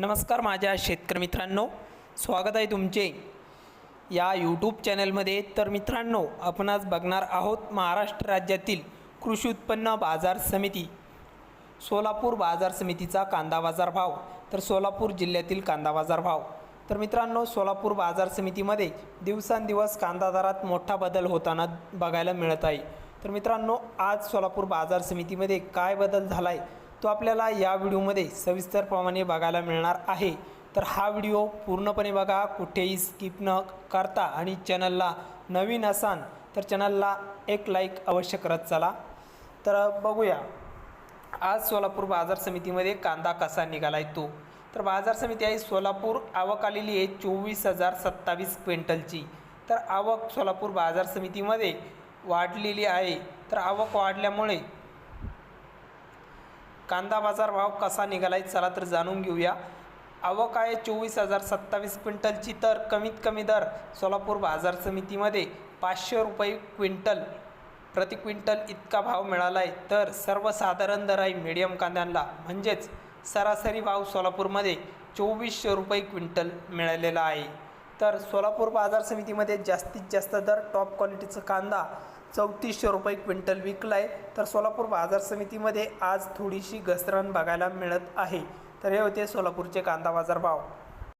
नमस्कार माझ्या शेतकरी मित्रांनो. स्वागत आहे तुमचे. या यूट्यूब चॅनलमध्ये तर मित्रांनो आपण आज बघणार आहोत महाराष्ट्र राज्यातील कृषी उत्पन्न बाजार समिती. सोलापूर बाजार समितीचा कांदा बाजार भाव. तर सोलापूर जिल्ह्यातील कांदा बाजार भाव. तर मित्रांनो सोलापूर बाजार समितीमध्ये दिवसांदिवस कांदा दरात मोठा बदल होताना बघायला मिळत आहे. तर मित्रांनो आज सोलापूर बाजार समितीमध्ये काय बदल झाला आहे तो आपल्याला या व्हिडिओमध्ये सविस्तरप्रमाणे बघायला मिळणार आहे. तर हा व्हिडिओ पूर्णपणे बघा कुठेही स्किप न करता. आणि चॅनलला नवीन असाल तर चॅनलला एक लाईक अवश्य करत चला. तर बघूया. आज सोलापूर बाजार समितीमध्ये कांदा कसा निघाला आहे तो? तर बाजार समिती आहे सोलापूर. आवक आलेली आहे चोवीस हजार सत्तावीस क्विंटलची. तर आवक सोलापूर बाजार समितीमध्ये वाढलेली आहे. तर आवक वाढल्यामुळे कांदा बाजार भाव कसा निघालाय चला तर जाणून घेऊया. आवक आहे चोवीस हजार सत्तावीस क्विंटलची तर कमीत कमी दर सोलापूर बाजार समितीमध्ये पाचशे रुपये क्विंटल प्रति क्विंटल इतका भाव मिळाला आहे तर सर्वसाधारण दर आहे मिडियम कांद्यांना. म्हणजेच सरासरी भाव सोलापूरमध्ये चोवीसशे रुपये क्विंटल मिळालेला आहे. तर सोलापूर बाजार समितीमध्ये जास्तीत जास्त दर टॉप क्वालिटीचा कांदा चौतीसशे रुपये क्विंटल विकला आहे तर सोलापूर बाजार समितीमध्ये आज थोडीशी घसरण बघायला मिळत आहे. तर हे होते सोलापूरचे कांदा बाजार भाव.